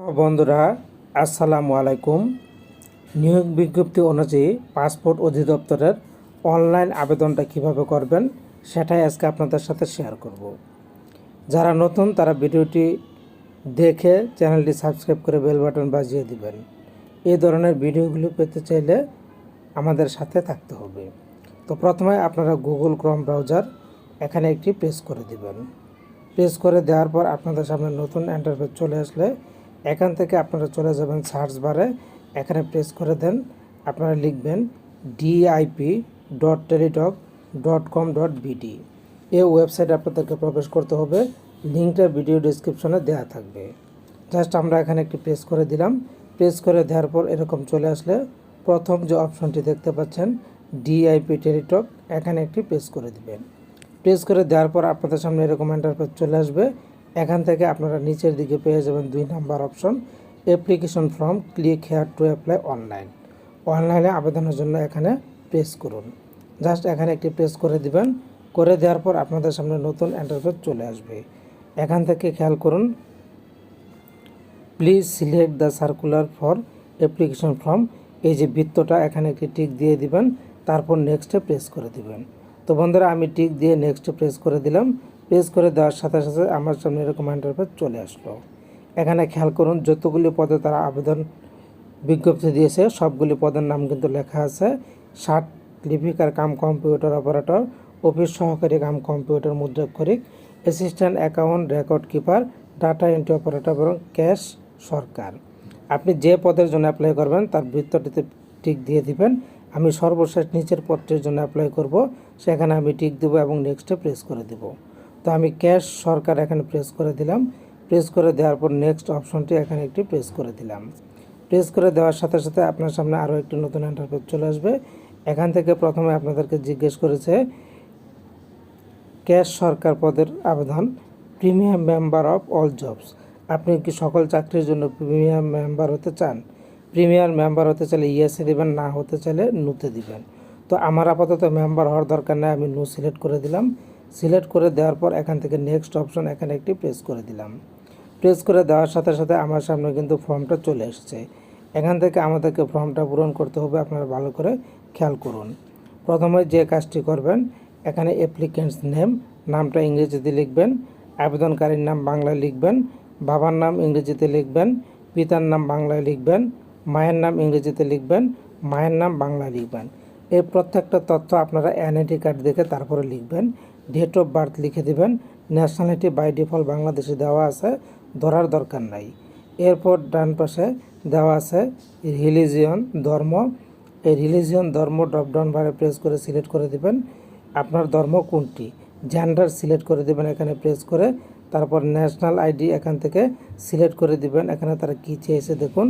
বন্ধুরা, আসসালামু আলাইকুম। নিয়োগ বিজ্ঞপ্তি অনুযায়ী পাসপোর্ট অধিদপ্তরের অনলাইন আবেদনটা কীভাবে করবেন, সেটাই আজকে আপনাদের সাথে শেয়ার করব। যারা নতুন, তারা ভিডিওটি দেখে চ্যানেলটি সাবস্ক্রাইব করে বেল বাটন বাজিয়ে দিবেন। এই ধরনের ভিডিওগুলো পেতে চাইলে আমাদের সাথে থাকতে হবে। তো প্রথমে আপনারা গুগল ক্রম ব্রাউজার এখানে একটি প্রেস করে দিবেন। প্রেস করে দেওয়ার পর আপনাদের সামনে নতুন ইন্টারফেস চলে আসলে এখান থেকে আপনারা চলে যাবেন সার্চ বারে এখানে প্রেস করে দেন, আপনারা লিখবেন DIP dot Teletalk dot com dot BD এই ওয়েবসাইটে আপনাদেরকে প্রবেশ করতে হবে। লিঙ্কটা ভিডিও ডিসক্রিপশনে দেওয়া থাকবে। জাস্ট আমরা এখানে একটি প্রেস করে দিলাম। প্রেস করে দেওয়ার পর এরকম চলে আসলে প্রথম যে অপশনটি দেখতে পাচ্ছেন ডিআইপি টেলিটক এখানে একটি প্রেস করে দিবেন। প্রেস করে দেওয়ার পর আপনাদের সামনে এরকম ইন্টারফেস চলে আসবে। এখান থেকে আপনারা নিচের দিকে পেয়ে যাবেন দুই number option application form click here to apply online অনলাইনে আবেদনের জন্য এখানে প্রেস করুন। জাস্ট এখানে একটি প্রেস করে দিবেন। করে দেওয়ার পর আপনাদের সামনে নতুন ইন্টারফেস চলে আসবে। এখান থেকে খেয়াল করুন please select the circular for application form এই যে বৃত্তটা, এখানে একটি টিক দিয়ে দিবেন। তারপর নেক্সটে প্রেস করে দিবেন। তো বন্ধুরা, আমি টিক দিয়ে নেক্সটে প্রেস করে দিলাম। প্রেস করে দেওয়ার সাথে সাথে আমার সামনে এরকম ইন্টারফেস চলে আসলো। এখানে খেয়াল করুন, যতগুলি পদে তারা আবেদন বিজ্ঞপ্তি দিয়েছে, সবগুলি পদের নাম কিন্তু লেখা আছে। ষাট লিপিকার কাম কম্পিউটার অপারেটর, অফিস সহকারী cum computer মুদ্রাক্ষরিক assistant account record keeper data entry operator এবং ক্যাশ সরকার। আপনি যে পদের জন্য অ্যাপ্লাই করবেন, তার বৃত্তটিতে টিক দিয়ে দিবেন। আমি সর্বশেষ নিচের পদটির জন্য অ্যাপ্লাই করব, সেখানে আমি টিক দেবো এবং নেক্সটে প্রেস করে দেব। তো আমি ক্যাশ সরকার এখানে প্রেস করে দিলাম। প্রেস করে দেওয়ার পর নেক্সট অপশনটি এখানে একটি প্রেস করে দিলাম। প্রেস করে দেওয়ার সাথে সাথে আপনার সামনে আরও একটি নতুন ইন্টারফেস চলে আসবে। এখান থেকে প্রথমে আপনাদেরকে জিজ্ঞেস করেছে, ক্যাশ সরকার পদের আবেদন, premium member of all jobs, আপনি কি সকল চাকরির জন্য প্রিমিয়াম মেম্বার হতে চান? প্রিমিয়াম মেম্বার হতে চাইলে ইয়েসে দেবেন, না হতে চাইলে নুতে দিবেন। তো আমার আপাতত মেম্বার হওয়ার দরকার নেই, আমি নো সিলেক্ট করে দিলাম। সিলেক্ট করে দেওয়ার পর এখান থেকে নেক্সট অপশন এখানে একটি প্রেস করে দিলাম। প্রেস করে দেওয়ার সাথে সাথে আমার সামনে কিন্তু ফর্মটা চলে এসেছে। এখান থেকে আমাদেরকে ফর্মটা পূরণ করতে হবে, আপনারা ভালো করে খেয়াল করুন। প্রথমে যে কাজটি করবেন, এখানে অ্যাপ্লিকেন্টস নেম নামটা ইংরেজিতে লিখবেন, আবেদনকারীর নাম বাংলায় লিখবেন, বাবার নাম ইংরেজিতে লিখবেন, পিতার নাম বাংলায় লিখবেন, মায়ের নাম ইংরেজিতে লিখবেন, মায়ের নাম বাংলায় লিখবেন। এই প্রত্যেকটা তথ্য আপনারা এনআইডি কার্ড দেখে তারপরে লিখবেন। ডেট অফ বার্থ লিখে দিবেন। ন্যাশনালিটি বাই ডিফল্ট বাংলাদেশে দেওয়া আছে, ধরার দরকার নাই। এরপর ডান পাশে দেওয়া আছে রিলিজিয়ন ধর্ম। এই রিলিজিয়ন ধর্ম ড্রপডাউন বারে প্রেস করে সিলেক্ট করে দিবেন। আপনার ধর্ম কোনটি? জেন্ডার সিলেক্ট করে দিবেন এখানে প্রেস করে। তারপর ন্যাশনাল আইডি এখান থেকে সিলেক্ট করে দিবেন। এখানে তারা কী চেয়েছে দেখুন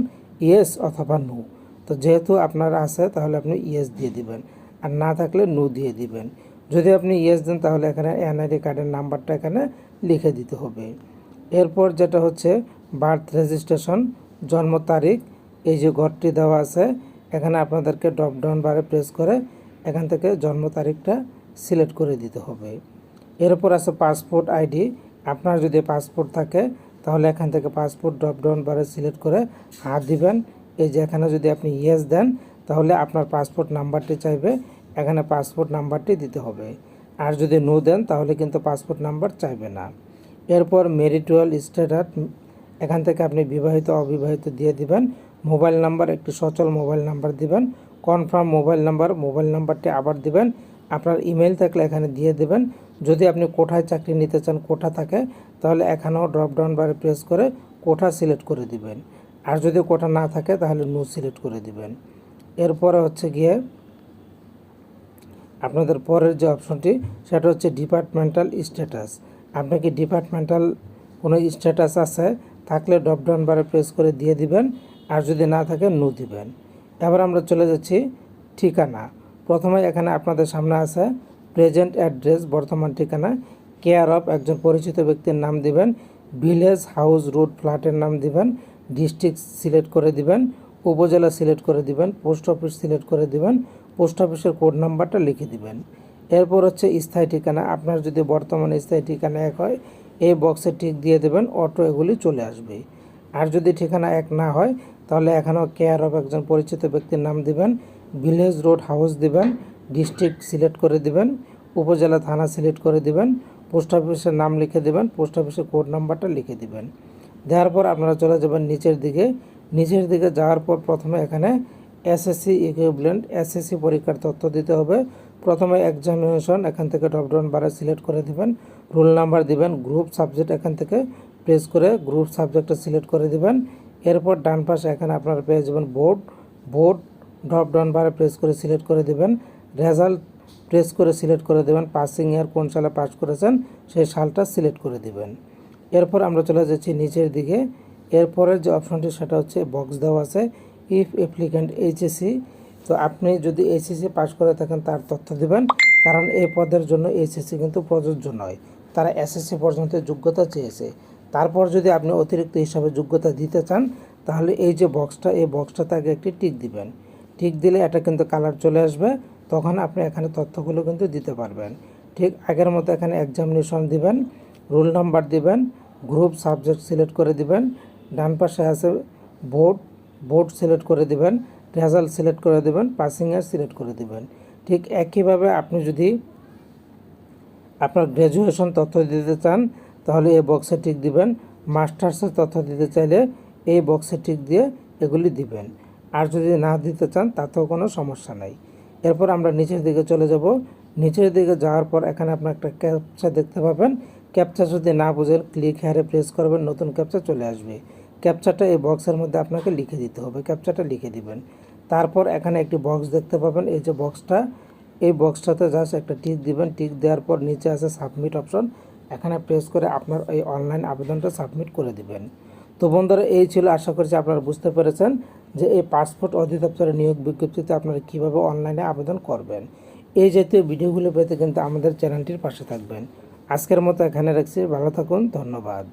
ইয়েস অথবা নো তো যেহেতু আপনার আছে, তাহলে আপনি ইয়েস দিয়ে দিবেন। আর না থাকলে নো দিয়ে দিবেন। যদি আপনি ইয়েস দেন, তাহলে এখানে এনআইডি কার্ডের নাম্বারটা এখানে লিখে দিতে হবে। এরপর যেটা হচ্ছে বার্থ রেজিস্ট্রেশন জন্ম তারিখ, এই যে ঘরটি দেওয়া আছে, এখানে আপনাদেরকে ড্রপডাউন বারে প্রেস করে এখান থেকে জন্ম তারিখটা সিলেক্ট করে দিতে হবে। এরপর আছে পাসপোর্ট আইডি আপনার যদি পাসপোর্ট থাকে, তাহলে এখান থেকে পাসপোর্ট ড্রপডাউন বারে সিলেক্ট করে হাত দিবেন। এই যে এখানে যদি আপনি ইয়েস দেন, তাহলে আপনার পাসপোর্ট নাম্বারটি চাইবে এখানে পাসপোর্ট নাম্বারটি দিতে হবে। আর যদি নো দেন, তাহলে কিন্তু পাসপোর্ট নাম্বার চাইবে না। এরপর মেরিটুয়াল স্ট্যাটাস এখান থেকে আপনি বিবাহিত, অবিবাহিত দিয়ে দিবেন। মোবাইল নাম্বার একটি সচল মোবাইল নাম্বার দিবেন। কনফার্ম মোবাইল নাম্বার মোবাইল নাম্বারটি আবার দিবেন। আপনার ইমেল থাকলে এখানে দিয়ে দেবেন। যদি আপনি কোঠায় চাকরি নিতে চান কোঠা থাকে, তাহলে এখানেও ড্রপডাউন বারে প্রেস করে কোঠা সিলেক্ট করে দিবেন। আর যদি কোঠা না থাকে, তাহলে নো সিলেক্ট করে দিবেন। এরপরে হচ্ছে গিয়ে আপনাদের পরের যে অপশনটি, সেটা হচ্ছে ডিপার্টমেন্টাল স্ট্যাটাস আপনি কি ডিপার্টমেন্টাল কোনো স্ট্যাটাস আছে, থাকলে ড্রপডাউন বারে প্রেস করে দিয়ে দিবেন, আর যদি না থাকে নো দিবেন। এবার আমরা চলে যাচ্ছি ঠিকানা। প্রথমে এখানে আপনাদের সামনে আছে প্রেজেন্ট অ্যাড্রেস বর্তমান ঠিকানা। কেয়ার অফ একজন পরিচিত ব্যক্তির নাম দিবেন ভিলেজ হাউস রোড ফ্ল্যাটের নাম দিবেন ডিস্ট্রিক্ট সিলেক্ট করে দিবেন, উপজেলা সিলেক্ট করে দিবেন পোস্ট অফিস সিলেক্ট করে দিবেন পোস্ট অফিসের কোড নাম্বারটা লিখে দিবেন। এরপর হচ্ছে স্থায়ী ঠিকানা। আপনার যদি বর্তমানে স্থায়ী ঠিকানা এক হয়, এই বক্সে ঠিক দিয়ে দেবেন অটো এগুলি চলে আসবে। আর যদি ঠিকানা এক না হয়, তাহলে এখানেও কেয়ার অফ একজন পরিচিত ব্যক্তির নাম দিবেন ভিলেজ রোড হাউস দিবেন ডিস্ট্রিক্ট সিলেক্ট করে দিবেন, উপজেলা থানা সিলেক্ট করে দিবেন পোস্ট অফিসের নাম লিখে দিবেন পোস্ট অফিসের কোড নাম্বারটা লিখে দিবেন। দেওয়ার পর আপনারা চলে যাবেন নিচের দিকে। নিচের দিকে যাওয়ার পর প্রথমে এখানে এসএসসি ইকুইভ্যালেন্ট এসএসসি পরীক্ষার তথ্য দিতে হবে। প্রথমে এক্সামিনেশন এখান থেকে ড্রপডাউন বারে সিলেক্ট করে দিবেন। রোল নাম্বার দিবেন গ্রুপ সাবজেক্ট এখান থেকে প্রেস করে গ্রুপ সাবজেক্টটা সিলেক্ট করে দিবেন। এরপর ডান পাশে এখানে আপনারা পেয়ে যাবেন বোর্ড বোর্ড ড্রপডাউন বারে প্রেস করে সিলেক্ট করে দিবেন। রেজাল্ট প্রেস করে সিলেক্ট করে দেবেন। পাসিং ইয়ার কোন সালে পাস করেছেন, সেই সালটা সিলেক্ট করে দিবেন। এরপর আমরা চলে যাচ্ছি নিচের দিকে। এরপরের যে অপশনটি সেটা হচ্ছে বক্স দেওয়া আছে। ইফ অ্যাপ্লিক্যান্ট এইচএসসি তো আপনি যদি এইচএসসি পাস করে থাকেন, তার তথ্য দিবেন। কারণ এই পদের জন্য এইচএসসি কিন্তু প্রযোজ্য নয়। তারা এসএসসি পর্যন্ত যোগ্যতা চেয়েছে। তারপর যদি আপনি অতিরিক্ত হিসাবে যোগ্যতা দিতে চান, তাহলে এই যে বক্সটা এই বক্সটাতে আগে একটি টিক দিবেন। টিক দিলে এটা কিন্তু কালার চলে আসবে। তখন আপনি এখানে তথ্যগুলো কিন্তু দিতে পারবেন। ঠিক আগের মতো এখানে এক্সামিনেশন দিবেন রোল নাম্বার দিবেন গ্রুপ সাবজেক্ট সিলেক্ট করে দিবেন। ডান পাশে আছে বোর্ড বোর্ড সিলেক্ট করে দিবেন, রেজাল্ট সিলেক্ট করে দিবেন পাসিং সিলেক্ট করে দিবেন। ঠিক একইভাবে আপনি যদি আপনার গ্র্যাজুয়েশন তথ্য দিতে চান, তাহলে এই বক্সে টিক দিবেন। মাস্টার্সের তথ্য দিতে চাইলে এই বক্সে টিক দিয়ে এগুলি দিবেন। আর যদি না দিতে চান, তাতেও কোনো সমস্যা নাই। এরপর আমরা নিচের দিকে চলে যাব। নিচের দিকে যাওয়ার পর এখানে আপনার একটা ক্যাপচা দেখতে পাবেন। ক্যাপচা যদি না বুঝেন ক্লিক হেয়ারে প্রেস করবেন, নতুন ক্যাপচা চলে আসবে। ক্যাপচাটা এই বক্সের মধ্যে আপনাকে লিখে দিতে হবে ক্যাপচাটা লিখে দিবেন। তারপর এখানে একটি বক্স দেখতে পাবেন, এই যে বক্সটা, এই বক্সটাতে জাস্ট একটা টিক দিবেন, টিক দেওয়ার পর নিচে আছে সাবমিট অপশন, এখানে প্রেস করে আপনার এই অনলাইন আবেদনটা সাবমিট করে দিবেন। তো বন্ধুরা, এই ছিল, আশা করছি আপনারা বুঝতে পেরেছেন যে এই পাসপোর্ট অধিদপ্তরের নিয়োগ বিজ্ঞপ্তিতে আপনারা কীভাবে অনলাইনে আবেদন করবেন। এই জাতীয় ভিডিওগুলো পেতে কিন্তু আমাদের চ্যানেলটির পাশে থাকবেন। আজকের মতো এখানে রাখছি, ভালো থাকুন, ধন্যবাদ।